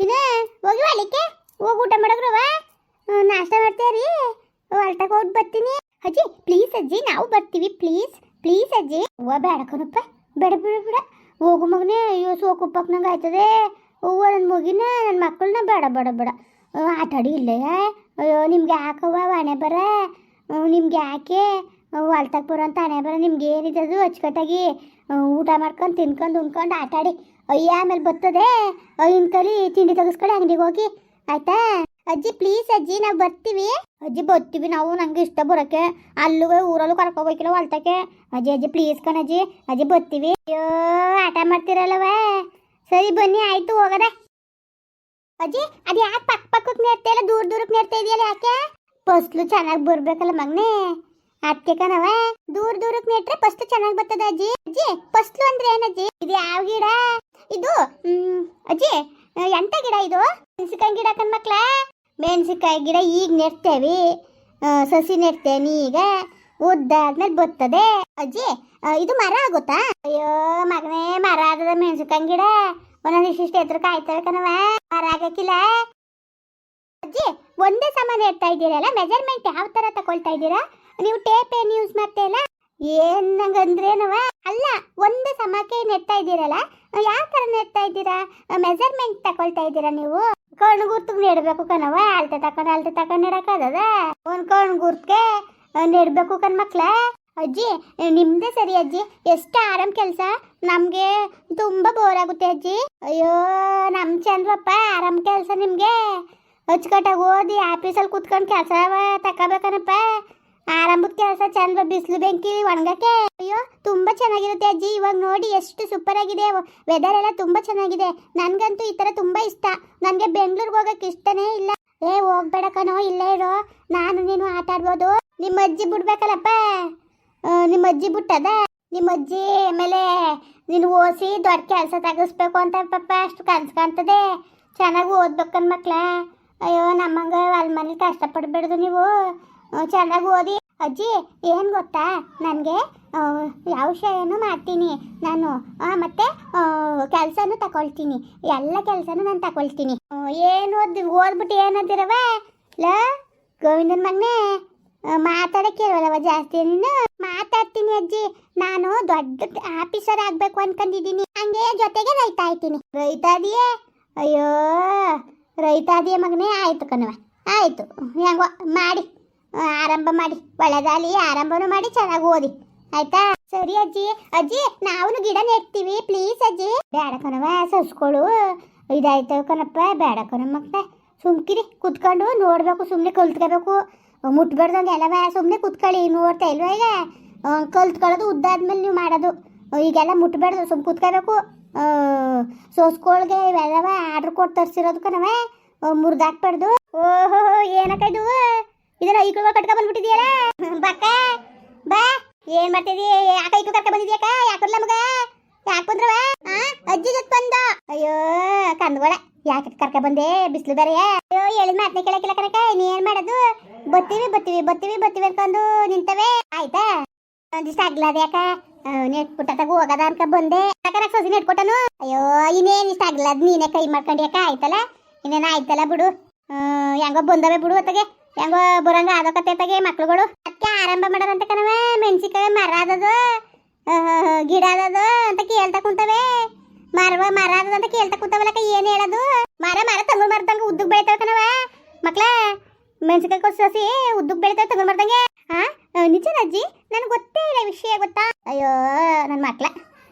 ಚಿನ್ನ ಹೋಗಿ ಅಲ್ಲಿಕ್ಕೆ ಹೋಗಿ ಊಟ ಮಾಡಕ್ರವ ನಾಷ್ಟ ಮಾಡ್ತೇರಿ ಹೊಲ್ಟಕ್ಕೆ ಹೋಗಿ ಬರ್ತೀನಿ. ಅಜ್ಜಿ ಪ್ಲೀಸ್ ಅಜ್ಜಿ ನಾವು ಬರ್ತೀವಿ ಪ್ಲೀಸ್ ಪ್ಲೀಸ್ ಅಜ್ಜಿ. ಹೂವ ಬೇಡ ಕಣಪ್ಪ ಬೇಡ ಬಿಡ ಬಿಡ. ಹೋಗು ಮಗನೇ ಅಯ್ಯೋ ಸೋಕುಪ್ಪಕ್ಕೆ ನಂಗೆ ಆಯ್ತದೆ. ಹೂವ ನನ್ನ ಮಗಿನ ನನ್ನ ಮಕ್ಕಳನ್ನ ಬೇಡ ಬೇಡ ಬೇಡ. ಆಟಾಡಿ ಆಟ ಆಡಿ ಇಲ್ಲೇ. ಅಯ್ಯೋ ನಿಮ್ಗೆ ಯಾಕವ್ವ ಹಣೆ ಬರ? ನಿಮ್ಗೆ ಯಾಕೆ? ಹೊಲ್ತಾಗ ಬರೋ ಅಂತ ಹಣೆ ಬರ ನಿಮ್ಗೆ ಏನಿದೆ ಅಚ್ಚುಕಟ್ಟಾಗಿ ಆ, ಊಟ ಮಾಡ್ಕೊಂಡು ತಿನ್ಕೊಂಡು ಉಣ್ಕೊಂಡು ಆಟ ಆಡಿ. ಅಯ್ಯ, ಆಮೇಲೆ ಬರ್ತದೆ. ಅಯ್ಯನ ಕಲಿ ತಿಂಡಿ ತೆಗೆಸ್ಕೊಳ್ಳಿ ಅಂಗಡಿಗೆ ಹೋಗಿ. ಆಯ್ತಾ? ಅಜ್ಜಿ ಪ್ಲೀಸ್ ಅಜ್ಜಿ, ನಾವು ಬರ್ತೀವಿ. ಅಜ್ಜಿ, ಬರ್ತೀವಿ ನಾವು, ನಂಗೆ ಇಷ್ಟ ಬರೋಕ್ಕೆ ಅಲ್ಲೂ, ಊರಲ್ಲೂ ಕರ್ಕೋಬೇಕಿಲ್ಲ ಹೊಲ್ತಕ್ಕೆ. ಅಜ್ಜಿ ಅಜ್ಜಿ ಪ್ಲೀಸ್ ಕಣ ಅಜ್ಜಿ ಅಜ್ಜಿ ಬರ್ತೀವಿ. ಅಯ್ಯೋ, ಆಟ ಮಾಡ್ತಿರಲ್ಲವೇ. ಸರಿ, ಬನ್ನಿ, ಆಯ್ತು, ಹೋಗದೆ. ಅಜ್ಜಿ, ಅದು ಯಾಕೆ ಪಕ್ಕ ಪಕ್ಕಕ್ಕೆ ನೇರ್ತಾ ಇಲ್ಲ? ದೂರ ದೂರಕ್ಕೆ ನೇರ್ತಾ ಇದೆಯಲ್ಲ ಯಾಕೆ? ಫಸ್ಲು ಚೆನ್ನಾಗಿ ಬರ್ಬೇಕಲ್ಲ ಮಗನೇ. ಅದಕ್ಕೆ ದೂರ ದೂರಕ್ಕೆ ನೆಟ್ರೆ ಫಸ್ಟ್ ಚೆನ್ನಾಗಿ ಬರ್ತದೆ ಅಜ್ಜಿ? ಅಜ್ಜಿ ಫಸ್ಲು ಅಂದ್ರೆ ಏನಜ್ಜಿ ಇದು ಯಾವ ಗಿಡ? ಇದು ಅಜ್ಜಿ, ಎಂತ ಗಿಡ ಇದು? ಮೆಣಸಿಕಾಯಿ ಗಿಡ ಕಣ್ ಮಕ್ಳ. ಮೆಣಸಿಕಾಯಿ ಗಿಡ ಈಗ ನೆಡ್ತೇವಿ. ಸಸಿ ನೆಡ್ತೇನೆ ಈಗ. ಉದ್ದಾದ್ಮೇಲೆ ಬರ್ತದೆ. ಅಜ್ಜಿ ಇದು ಮರ ಆಗುತ್ತಾ? ಅಯ್ಯೋ, ಮಗನೇ, ಮರ ಆದದ ಮೆಣಸಿಕಾಯಿ ಗಿಡ. ಒಂದೊಂದು ಇಷ್ಟಿಷ್ಟು ಎದ್ರು ಕಾಯ್ತವೆ ಕಣವ ಮರ ಆಗಕ್ಕಿಲ್ಲ. ಅಜ್ಜಿ, ಒಂದೇ ಸಾಮಾನು ಇಡ್ತಾ ಇದ್ದೀರಲ್ಲ? ಮೆಜರ್ಮೆಂಟ್ ಯಾವ ತರ ತಗೊಳ್ತಾ ಇದ್ದೀರಾ? ನೀವು ಟೇಪ್ ಏನ್ ಯೂಸ್ ಮಾಡ್ತಾ ಇಲ್ಲ ಏನ್ ನಂಗಂದ್ರೇನವ ಅಲ್ಲ, ಒಂದೇ ಸಮಕ್ಕೆ ನೆಟ್ತಾ ಇದ್ದೀರಲ್ಲ? ಯಾವ ತರ ನೆಡ್ತಾ ಇದ್ದೀರಾ? ಮೆಜರ್ಮೆಂಟ್ ತಕೊಳ್ತಾ ಇದ್ದೀರಾ ನೀವು? ಕಣ್ಣು ಗುರ್ತಿಗೆ ನೆಡ್ಬೇಕು ಕಣವ ಅಳತೆ ತಕೊಂಡ್ ಅಳತೆ ತಕೊಂಡ್ ನೆಡಕ್ಕಾಗದ ಒಂದ್ ಕಣ್ಣು ಗುರ್ತಕ್ಕೆ ನೆಡ್ಬೇಕು ಕಣ್ ಮಕ್ಳ. ಅಜ್ಜಿ, ನಿಮ್ದೇ ಸರಿ ಅಜ್ಜಿ. ಎಷ್ಟು ಆರಾಮ್ ಕೆಲಸ? ನಮ್ಗೆ ತುಂಬಾ ಬೋರ್ ಆಗುತ್ತೆ ಅಜ್ಜಿ. ಅಯ್ಯೋ, ನಮ್ ಚಂದ್ರಪ್ಪ ಆರಾಮ್ ಕೆಲಸ ನಿಮ್ಗೆ. ಅಚ್ಚುಕಟ್ಟಾಗಿ ಓದಿ ಆಫೀಸಲ್ಲಿ ಕುತ್ಕೊಂಡು ಕೆಲಸ ತಗೋಬೇಕನಪ್ಪ ಆರಂಭದ ಕೆಲಸ ಚಂದ ಬಿಸಿಲು ಬೆಂಕಿ ಒಣಗಕ್ಕೆ ಅಯ್ಯೋ, ತುಂಬಾ ಚೆನ್ನಾಗಿರುತ್ತೆ ಅಜ್ಜಿ. ಇವಾಗ ನೋಡಿ ಎಷ್ಟು ಸೂಪರ್ ಆಗಿದೆ. ವೆದರ್ ಎಲ್ಲ ತುಂಬಾ ಚೆನ್ನಾಗಿದೆ. ನನಗಂತೂ ಈ ತರ ತುಂಬಾ ಇಷ್ಟ. ನನಗೆ ಬೆಂಗಳೂರಿಗೆ ಹೋಗಕ್ಕೆ ಇಷ್ಟನೇ ಇಲ್ಲ. ಏ, ಹೋಗ್ಬೇಡ ಕಣೋ, ಇಲ್ಲೇ ಇರೋ. ನಾನು ನೀನು ಆಟ ಆಡ್ಬೋದು. ನಿಮ್ಮ ಅಜ್ಜಿ ಬಿಡ್ಬೇಕಲ್ಲಪ್ಪ. ನಿಮ್ಮ ಅಜ್ಜಿ ಬಿಟ್ಟದ? ನಿಮ್ಮ ಅಜ್ಜಿ ಆಮೇಲೆ ನೀನು ಓದಿಸಿ ದೊಡ್ಡ ಕೆಲಸ ತಗಿಸ್ಬೇಕು ಅಂತ ಪಾಪ ಅಷ್ಟು ಕನ್ಸು ಕಾಣ್ತದೆ. ಚೆನ್ನಾಗಿ ಓದ್ಬೇಕನ್ ಮಕ್ಳ. ಅಯ್ಯೋ, ನಮ್ಮಂಗ ಅಲ್ಲಿ ಮನೇಲಿ ಕಷ್ಟಪಡ್ಬೇಡ್ದು ನೀವು. ಚೆನ್ನಾಗಿ ಓದಿ. ಅಜ್ಜಿ, ಏನು ಗೊತ್ತಾ? ನನಗೆ ಯಾವ ವಿಷಯನೂ ಮಾಡ್ತೀನಿ. ನಾನು ಮತ್ತೆ ಕೆಲಸನೂ ತಗೊಳ್ತೀನಿ ಎಲ್ಲ ಕೆಲಸನೂ ನಾನು ತಗೊಳ್ತೀನಿ ಏನು ಓದಿ, ಓದ್ಬಿಟ್ಟು ಏನಂತೀರವ ಲ, ಗೋವಿಂದನ ಮಗನೇ ಮಾತಾಡಕ್ಕೆ ಇರವಲ್ಲವ ಜಾಸ್ತಿ? ನೀನು ಮಾತಾಡ್ತೀನಿ ಅಜ್ಜಿ. ನಾನು ದೊಡ್ಡ ಆಫೀಸರ್ ಆಗಬೇಕು ಅನ್ಕೊಂಡಿದ್ದೀನಿ ಹಂಗೆ ಜೊತೆಗೆ ರೈತ ಆಯ್ತೀನಿ ರೈತ ಅಯ್ಯೋ, ರೈತ ಮಗನೇ? ಆಯ್ತು ಕಣವ ಆಯ್ತು. ಹೆಂಗೋ, ಮಾಡಿ. ಆರಂಭ ಮಾಡಿ ಒಳ್ಳೆದಾಲಿ ಆರಂಭನೂ ಮಾಡಿ, ಚೆನ್ನಾಗಿ ಓದಿ. ಆಯ್ತಾ? ಸರಿ ಅಜ್ಜಿ ಅಜ್ಜಿ ನಾವು ಗಿಡ ನೆಡ್ತೀವಿ ಪ್ಲೀಸ್ ಅಜ್ಜಿ. ಬೇಡ ಕಣವ ಸಸ್ಕೊಳು. ಇದಾಯ್ತವ ಕಣಪ್ಪ, ಬೇಡ ಕಣಮ್ಮಕ್ಕ ಸುಮ್ಕಿರಿ, ಕುತ್ಕೊಂಡು ನೋಡ್ಬೇಕು ಸುಮ್ಮನೆ ಕಲ್ತ್ಕೋಬೇಕು. ಮುಟ್ಬಾರ್ದು ಎಲ್ಲವ ಸುಮ್ಮನೆ ಕುತ್ಕೊಳ್ಳಿ, ನೋಡ್ತಾ ಇಲ್ವಾ ಈಗ? ಕಲ್ತ್ಕೊಳ್ಳೋದು ಉದ್ದಾದ್ಮೇಲೆ ನೀವು ಮಾಡೋದು. ಈಗೆಲ್ಲ ಮುಟ್ಬಾರ್ದು ಸುಮ್ಮನೆ ಕುತ್ಕೋಬೇಕು. ಸೋಸ್ಕೊಳ್ಗೆ ಇವೆಲ್ಲವ ಆರ್ಡ್ರ್ ಕೊಟ್ಟು ತರಿಸಿರೋದು ಕಣವ ಮುರಿದಾಕ್ಬಾರ್ದು. ಓಹೋ, ಏನಕ್ಕ ಇದು? ಇದನ್ನ ಐಕ್ಳು ಕಟ್ಕ ಬಂದ್ಬಿಟ್ಟಿದ್ಯಲ್ಲ ಬಕ್ಕ, ಬಾ. ಏನ್ ಮಾಡ್ತಿದಿ ಯಾಕ ಐಕ್ಳು ಕರ್ಕ ಬಂದಿದ್ಯಾಕ ಯಾಕಲ್ಲ ಮಗ? ಯಾಕ ಬಂದ್ರವ ಆ? ಅಜ್ಜಿ ಜೊತೆ ಬಂದ. ಅಯ್ಯೋ ಕಂದ್ಗೊಳ ಯಾಕೆ ಕರ್ಕ ಬಂದೆ? ಬಿಸಿಲು ಬೇರೆ ಅಯ್ಯೋ, ಹೇಳಿದ ಮಾತನ್ನ ಕೇಳಕ್ಕಿಲ್ಲ ಕನಕ ನೀ ಏನ್ ಮಾಡೋದು? ಬತ್ತೀವಿ ಬತ್ತೀವಿ ಬತ್ತೀವಿ ಬತ್ತೀವಿ ಅನ್ಕೊಂಡು ನಿಂತವೆ. ಆಯ್ತಾ? ಒಂದಿಷ್ಟ ಆಗ್ಲದ ಯಾಕ ನೆಟ್ ಪುಟ್ಟದಾಗ ಹೋಗದ ಅನ್ಕ ಬಂದೆ. ಯಾಕರ ಸೊಸಿ ನೆಟ್ ಕೊಟ್ಟನು? ಅಯ್ಯೋ, ಇನ್ನೇನ್ ಇಷ್ಟ ಆಗ್ಲದ ನೀನೇ ಕೈ ಮಾಡ್ಕೊಂಡಿ ಯಾಕ ಆಯ್ತಲ್ಲ? ಇನ್ನೇನ ಆಯ್ತಲ್ಲ ಬಿಡು. ಹೆಂಗೋ ಬಂದವೆ ಬಿಡು ಅತ್ತಗೆ. ಹೆಂಗೋ ಬರಂಗ ಆದಕತ್ತೈತಗೆ ಮಕ್ಳುಗಳು. ಅದಕ್ಕೆ ಆರಂಭ ಮಾಡೋರಂತ ಕಣವ ಮೆಣಸಿಕಾಯಿ ಮರ ಆದದು ಗಿಡ ಅಂತ ಕೇಳ್ತಾ ಕುಂತವೆ. ಮರವ ಮರ ಅಂತ ಕೇಳ್ತಾ ಕುಂತವಲ್ಲಕ ಏನು ಹೇಳೋದು? ಮರ ಮರ ತಂಗು ಮರದಂಗ ಉದ್ದಕ್ಕೆ ಬೆಳಿತಾವ ಕಣವ ಮಕ್ಳ ಮೆಣಸಿಕಾಯಿ ಕೊಸ್ ಸಸಿ ಉದ್ದಕ್ ಬೆಳಿತಾವ ತಂಗು ಮರದಂಗೆ. ಹಾ ನಿಜ ಅಜ್ಜಿ? ನನಗೆ ಗೊತ್ತೇ ಇಲ್ಲ ವಿಷಯ, ಗೊತ್ತಾ? ಅಯ್ಯೋ ನನ್ನ ಮಕ್ಳ.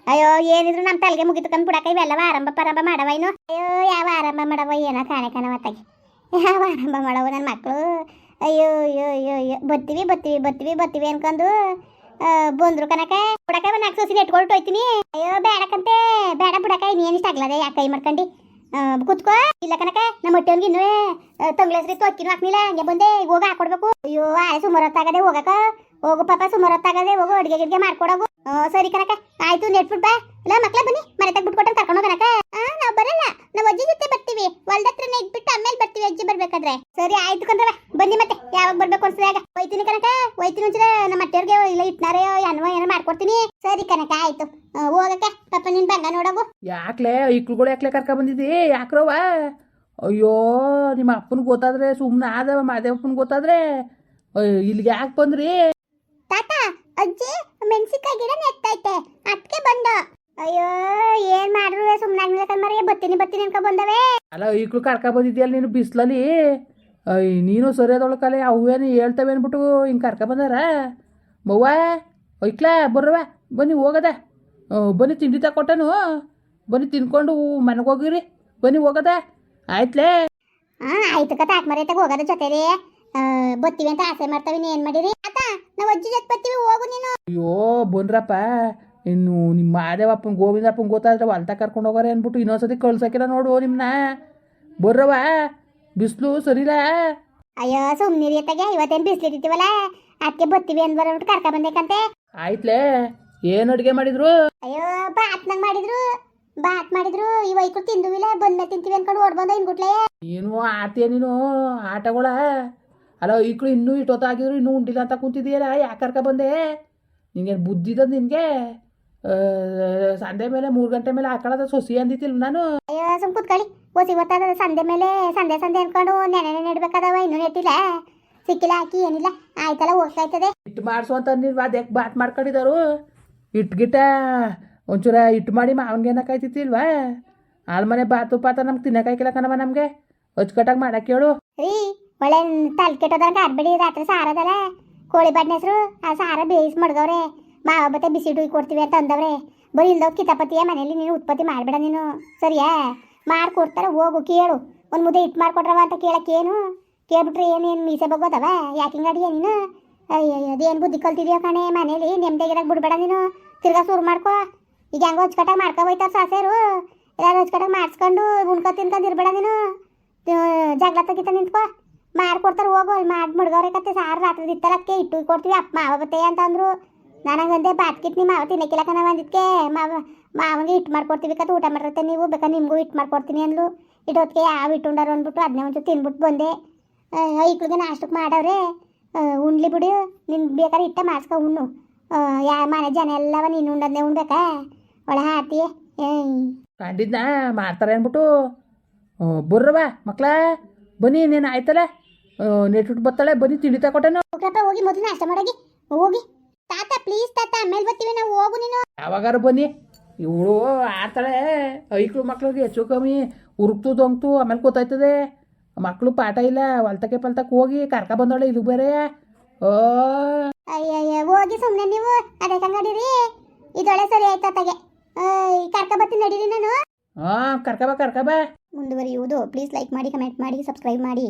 ಅಯ್ಯೋ, ಏನಿದ್ರು ನಮ್ಮ ತಲೆಗೆ ಮುಗಿತು ಕಂಡು ಬಿಡಕ ಇವೆಲ್ಲವ ಆರಂಭ ಪ್ರಾರಂಭ ಮಾಡವ ಇನ್ನು. ಅಯ್ಯೋ, ಯಾವ ಆರಂಭ ಮಾಡವ ಏನೋ ಕಾಣೆ ಕಾಣವ ತಗಿ. ಯಾವ ಆರಂಭ ಮಾಡವು ನನ್ನ ಮಕ್ಕಳು ಅಯ್ಯೋ ಅಯ್ಯೋ ಅಯ್ಯೋ ಅಯ್ಯೋ. ಬತ್ತೀವಿ ಬತ್ತೀವಿ ಬತ್ತೀವಿ ಬತ್ತೀವಿ ಅನ್ಕೊಂಡು ಬಂದ್ರು ಕನಕ ಬುಡಕ ನಾಲ್ಕು ಸೋಸಿ ನೆಟ್ಕೊಳ್ತು ಹೋಯ್ತೀನಿ. ಅಯ್ಯೋ ಬೇಡಕಂತೆ ಬೇಡ ಬುಡಕ ಇನ್ನೇನಿಷ್ಟ ಆಗ್ಲದೆ ಯಾಕೆ ಕೈ ಮಾಡ್ಕೊಂಡು. ಕುತ್ಕೋ. ಇಲ್ಲ ಕನಕ ನಮ್ಮ ಹೊಟ್ಟೆವ್ನಿಗೆ ಇನ್ನೂ ತಂಗ್ಳಸ್ರಿ ತೊಕ್ಕಿನೂ ಹಾಕ್ನಿಲ್ಲ ಹಂಗೆ ಬಂದೆ. ಹೋಗಿ, ಹಾಕೊಡ್ಬೇಕು. ಅಯ್ಯೋ ಆಯ್ ಸುಮಾರು ಹೊತ್ತಾಗದೆ ಹೋಗಕ ಹೋಗು ಪಾಪ, ಸುಮಾರು ಹೊತ್ತಾಗದೆ ಹೋಗು. ಅಡುಗೆ ಗಿಡ್ಗೆ ಮಾಡ್ಕೊಡೋಗು. ಸರಿ ಕನಕ ಆಯ್ತು ನೆಟ್ಬಿಟ್ ಬಾ. ಇಲ್ಲ ಮಕ್ಳ ಬನ್ನಿ. ಮನೆ ತಗ್ ಬಿಟ್ಕೊಟ್ಟು ಕರ್ಕೊಂಡು ಹೋಗನಕ ಆ ನಾವು ಬರಲ್ಲ. ನಾವು ಅಜ್ಜಿ ಜೊತೆ ಬರ್ತೀವಿ. ಹೊಲ್ದ ಹತ್ರನೇ ಇಟ್ಬಿಟ್ಟು ಆಮೇಲೆ ಬರ್ತೀವಿ ಅಜ್ಜಿ ಬರ್ಬೇಕಾದ್ರೆ. ಸರಿ ಆಯ್ತು ಕಂದ್ರವ ಬನ್ನಿ ಮತ್ತೆ. ಯಾವಾಗ ಬರ್ಬೇಕು ಅನ್ಸದಾಗ ಹೋಯ್ತೀನಿ ಕನಕ ಹೋಯ್ತೀನಿ ಒಂಚೂರ. ನಮ್ಮ ಅತ್ತೆಯವ್ರಿಗೆ ಇಲ್ಲ ಇಟ್ನಾರೆ ಏನೋ ಏನೋ ಮಾಡ್ಕೊಡ್ತೀನಿ. ಸರಿ ಕನಕ ಆಯ್ತು. ಹೋಗಕ್ಕ. ಪಾಪ ನಿನ್ ಬಂಗ ನೋಡೋಗು. ಯಾಕ್ಲೆ? ಇಕ್ಳುಗಳು ಯಾಕ್ಲೆ ಕರ್ಕ ಬಂದಿದ್ದಿ ಯಾಕ್ರವ? ಅಯ್ಯೋ ನಿಮ್ಮ ಅಪ್ಪನ ಗೊತ್ತಾದ್ರೆ ಸುಮ್ಮನೆ ಆದವ ಮಾದೇವಪ್ಪನ ಗೊತ್ತಾದ್ರೆ. ಇಲ್ಲಿಗೆ ಯಾಕೆ ಬಂದ್ರಿ? ತಾತ ಅಜ್ಜಿ ಮೆಣಸಿನ್ಕಾಯಿ ಗಿಡ ನೆತ್ತೈತೆ. ಅದಕ್ಕೆ ಬಂದ. ಅಯ್ಯೋ ಏನ್ ಮಾಡ್ರು ಸುಮ್ಮನೆ ಕಣ್ಮರಿ ಬತ್ತೀನಿ ಬತ್ತೀನಿ ಅನ್ಕೊ ಬಂದವೆ. ಅಲ್ಲ ಈಗಲೂ ಕರ್ಕ ಬಂದಿದ್ಯಲ್ಲ ನೀನು ಬಿಸ್ಲಲ್ಲಿ? ಅಯ್ಯ ನೀನು ಸರಿಯಾದೊಳಕಲೆ ಅವೇನು ಹೇಳ್ತವೆ ಅಂದ್ಬಿಟ್ಟು ಹಿಂಗೆ ಕರ್ಕ ಬಂದಾರ? ಮವ್ವ ಒಯ್ಕ್ಲ ಬರ್ರವ ಬನ್ನಿ ಹೋಗದ. ಬನ್ನಿ ತಿಂಡಿ ತಕೊಟ್ಟನು. ಬನ್ನಿ ತಿನ್ಕೊಂಡು ಮನೆಗೆ ಹೋಗಿರಿ. ಬನ್ನಿ ಹೋಗದ. ಆಯ್ತ್ಲೇ? ಹಾ ಆಯ್ತು ಕತ ಆತ್ಮರಿ ತಗ ಹೋಗೋದ ಜೊತೆಲಿ. ಬತ್ತೀವಿ ಅಂತ ಆಸೆ ಮಾಡ್ತಾವಿನಿ ಏನು ಮಾಡಿರಿ? ನಾವ್ ಅಜ್ಜಿ ಜೊತೆ ಬತ್ತೀವಿ ಹೋಗು ನೀನು. ಅಯ್ಯೋ ಬನ್ರಪ್ಪ ಇನ್ನು ನಿಮ್ಮ ಮಾದೇವಪ್ಪನ ಗೋವಿಂದಪ್ಪನ ಗೊತ್ತಾದ್ರೆ ಹೊಲ್ತ ಕರ್ಕೊಂಡು ಹೋಗಾರೆ ಅಂದ್ಬಿಟ್ಟು ಇನ್ನೊಂದ್ಸತಿ ಕಳ್ಸಕ್ಕಿಲ್ಲ ನೋಡು ನಿಮ್ಮನ್ನ ಬರ್ರವ ಬಿಸ್ಲು ಸರಿಲ್ಲ ಅಯ್ಯೋ ಸುಮ್ನಿರಿ ಅತ್ತಗೆ ಇವತ್ತೇನ್ ಬಿಸ್ಲಿರ್ತೀವಲ್ಲ ಅದಕ್ಕೆ ಬರ್ತೀವಿ ಅಂತ ಬರ್ಬಿಟ್ಟು ಕರ್ಕ ಬಂದೇಕಂತೆ. ಆಯ್ತ್ಲೇ ಏನು ಅಡುಗೆ ಮಾಡಿದ್ರು? ಅಯ್ಯೋ ಬಾತ್ನಾಗ ಮಾಡಿದ್ರು. ಬಾತ್ ಮಾಡಿದ್ರು ಈ ವೈಕುಳು ತಿಂದುವಿಲ್ಲ ಬಂದ್ಮೇಲೆ ತಿಂತೀವಿ ಅನ್ಕೊಂಡು ಓಡ್ ಬಂದ ಇನ್ಗುಟ್ಲೆ ಏನು ಆಡ್ತೀಯ ನೀನು ಆಟಗಳ? ಅಲ್ಲ ಈಕ್ಳು ಇನ್ನೂ ಇಷ್ಟೊತ್ತಾಗಿದ್ರು ಇನ್ನೂ ಉಂಡಿಲ್ಲ ಅಂತ ಕುಂತಿದ್ದೀಯಲ್ಲ ಯಾಕರ್ಕ ಕರ್ಕ ಬಂದೆ? ನಿಂಗೇನು ಬುದ್ಧಿದ ನಿನಗೆ? ಸಂಡೆ ಮೇಲೆ ಮೂರು ಗಂಟೆ ಮೇಲೆ ಹಾಕೊಳ್ಳೋದ ಸೊಸಿ ಅಂದಿತ್ತಿಲ್ಲ ನಾನು. ಅಯ್ಯೋ ಸುಮ್ ಕುತ್ಕೊಳ್ಳಿ. ಓಸಿ ಗೊತ್ತಾದ ಸಂಡೆ ಮೇಲೆ ಸಂಡೆ ಸಂಡೆ ಅನ್ಕೊಂಡು ನೆನೆ ನೆಡ್ಬೇಕಾದವ ಇನ್ನೂ ನೆಟ್ಟಿಲ್ಲ. ಸಿಕ್ಕಿಲ್ಲ ಹಾಕಿ ಏನಿಲ್ಲ. ಆಯ್ತಲ್ಲ ಹೋಗ್ತಾ ಇರ್ತದೆ. ಹಿಟ್ಟು ಮಾಡಿಸು ಅಂತ ನೀವು ಅದಕ್ಕೆ ಬಾತ್ ಮಾಡ್ಕೊಂಡಿದ್ದಾರು ಹಿಟ್ಟು ಗಿಟ್ಟ ಒಂಚೂರ ಹಿಟ್ಟು ಮಾಡಿ ಮಾವನ್ಗೆ ಕಾಯ್ತಿತ್ತಿಲ್ವಾ? ಆಲ್ ಮನೆ ಬಾತು ಪಾತ ನಮ್ಗೆ ತಿನ್ನಕಾಯ್ಕಿಲ್ಲ ಕಣವ ನಮಗೆ. ಅಚ್ಚುಕಟ್ಟಾಗಿ ಮಾಡಕ್ಕೆ ಹೇಳು ರೀ ಒಳ್ಳೆ ತಲೆ ಕೆಟ್ಟದ ಆಡ್ಬೇಡಿ ರಾತ್ರಿ ಸಾರದಲ್ಲ ಕೋಳಿ ಬಾಡ್ನ ಹೆಸರು, ಆ ಸಾರ ಬೇಯಿಸಿ ಮಡ್ಗವ್ರೆ. ಮಾವ ಬತ್ತೆ ಬಿಸಿ ಟುಯ್ ಕೊಡ್ತೀವಿ ಅಂತ ಅಂದವ್ರೆ. ಬರೀ ಇಲ್ದವ್ ಕಿತಾಪತಿಯ ಮನೇಲಿ ನೀನು ಉತ್ಪತ್ತಿ ಮಾಡಬೇಡ ನೀನು. ಸರಿಯಾ? ಮಾಡ್ಕೊಡ್ತಾರೆ, ಹೋಗು, ಕೇಳು. ಒಂದು ಮುದ್ದೆ ಇಟ್ಟು ಮಾಡ್ಕೊಟ್ರವ ಅಂತ ಕೇಳಕ್ಕೇನು ಕೇಳ್ಬಿಟ್ರೆ ಏನು ಏನು ಮೀಸೆ ಬಗ್ಗೋದವ? ಯಾಕೆ ಅಡಿಗೆ ನೀನು? ಅದೇನು ಬುದ್ಧಿ ಕಲ್ತಿದ್ಯೋ ಕಣೆ ಮನೇಲಿ ನೆಮ್ಮದಿಯಾಗಿರಾಗ ಬಿಡ್ಬೇಡ ನೀನು. ತಿರ್ಗಾ ಶುರು ಮಾಡ್ಕೋ. ಈಗ ಹೆಂಗೋ ಹಚ್ಕಟ್ಟಾಗ ಮಾಡ್ಕೊ ಹೋಯ್ತಾರ ಸಾಸೇರು. ಎಲ್ಲ ಹಚ್ಕಟ್ಟಾಗ ಮಾಡಿಸ್ಕೊಂಡು ಉಣ್ಕೊ ತಿನ್ಕೊಂಡು ಇರಬೇಡ ನೀನು. ಜಗಳ ತೆಗಿತ ನಿಂತ್ಕೋ. ಮಾಡ್ಕೊಡ್ತಾರೆ ಹೋಗು, ಅಲ್ಲಿ ಮಾಡಿ ಮುಡ್ಗವ್ರೆ ಕತ್ತೆ ಸಾರು ರಾತ್ರಿ ಇತ್ತಲ್ಲ ಅದಕ್ಕೆ ಇಟ್ಟು ಕೊಡ್ತೀವಿ. ಅಪ್ಪ, ಮಾವ ಬತ್ತೆ ಅಂತ ಅಂದ್ರು ನನಗಂದೆ ಬಾತ್ಕಿತ್ ನಿಮ್ಮ ಮಾವ ತಿನ್ನಕ್ಕಿಲ್ಲ ಕಣ ಬಂದಿದ್ಕೆ ಮಾವ ಮಾವನಿಗೆ ಇಟ್ಟು ಮಾಡ್ಕೊಡ್ತೀವಿ ಕತ್ತೆ ಊಟ ಮಾಡಿರತ್ತೆ ನೀವು, ಬೇಕಾ ನಿಮಗೂ ಇಟ್ಟು ಮಾಡ್ಕೊಡ್ತೀನಿ ಅಂದ್ಲು. ಇಟ್ಟೊತ್ತಿಗೆ ಯಾವ ಇಟ್ಟು ಉಂಡಾರು ಅಂದ್ಬಿಟ್ಟು ಅದನ್ನೇ ಒಂಚೂರು ತಿನ್ಬಿಟ್ಟು ಬಂದೆ. ಐಕ್ಳಿಗೆ ನಾಷ್ಟಕ್ಕೆ ಮಾಡವ್ರೆ. ಉಂಡ್ಲಿ ಬಿಡು. ನಿನ್ ಬೇಕಾದ್ರೆ ಇಟ್ಟ ಮಾಡಿಸ್ಕೊ ಉಣ್ಣು. ಯಾ, ಮನೆ ಜನ ಎಲ್ಲವ ನೀನು ಉಂಡದ್ನೆ ಉಣ್ಬೇಕಾ? ಒಳ ಹಾಡ್ತೀಯ. ಕಂಡಿದ್ನಾ, ಮಾಡ್ತಾರೆ ಅಂದ್ಬಿಟ್ಟು. ಬರ್ರವ ಮಕ್ಳ, ಬನ್ನಿ ನೀನು ಆಯ್ತಲ್ಲ? ನೆಟ್ಬಿಟ್ಟು ಬರ್ತಾಳೆ ಬನ್ನಿ ತಿಂಡಿ ಹೋಗ್ರಪ್ಪ ಹೋಗಿ ಮೊದಲು ನಾಷ್ಟ ಮಾಡೋಗಿ. ಹೋಗಿ. ತಾತ ಪ್ಲೀಸ್ ತಾತ ಆಮೇಲೆ ಬರ್ತೀವಿ ನಾವು ಹೋಗು ನೀನು. ಯಾವಾಗಾರು ಬನ್ನಿ. ಇವಳು ಆಡ್ತಾಳೆ. ಐಕ್ಳು ಮಕ್ಳಿಗೆ ಹೆಚ್ಚು ಕಮ್ಮಿ ಉರುಕ್ತು ದೊಂಗ್ತು ಆಮೇಲೆ ಗೊತ್ತಾಯ್ತದೆ. ಮಕ್ಕಳು ಪಾಠ ಇಲ್ಲ ಹೊಲ್ತಕ್ಕೆ ಪಲ್ತಕ್ಕೆ ಹೋಗಿ ಕರ್ಕ ಬಂದವಳೆ ಇದು ಬೇರೆ. ಓ ಅಯ್ಯಯ್ಯ ಹೋಗಿ ಸುಮ್ಮನೆ ನೀವು. ಅದೇ ಕಂಗಡಿರಿ ಇದೊಳೆ ಸರಿ ಆಯ್ತು ಅತ್ತಗೆ ಕರ್ಕ ಬರ್ತೀನಿ ನಡೀರಿ ನಾನು. ಹಾಂ ಕರ್ಕ ಬಾ ಕರ್ಕ ಬಾ. ಮುಂದುವರಿಯುವುದು. ಪ್ಲೀಸ್ ಲೈಕ್ ಮಾಡಿ ಕಮೆಂಟ್ ಮಾಡಿ ಸಬ್ಸ್ಕ್ರೈಬ್ ಮಾಡಿ.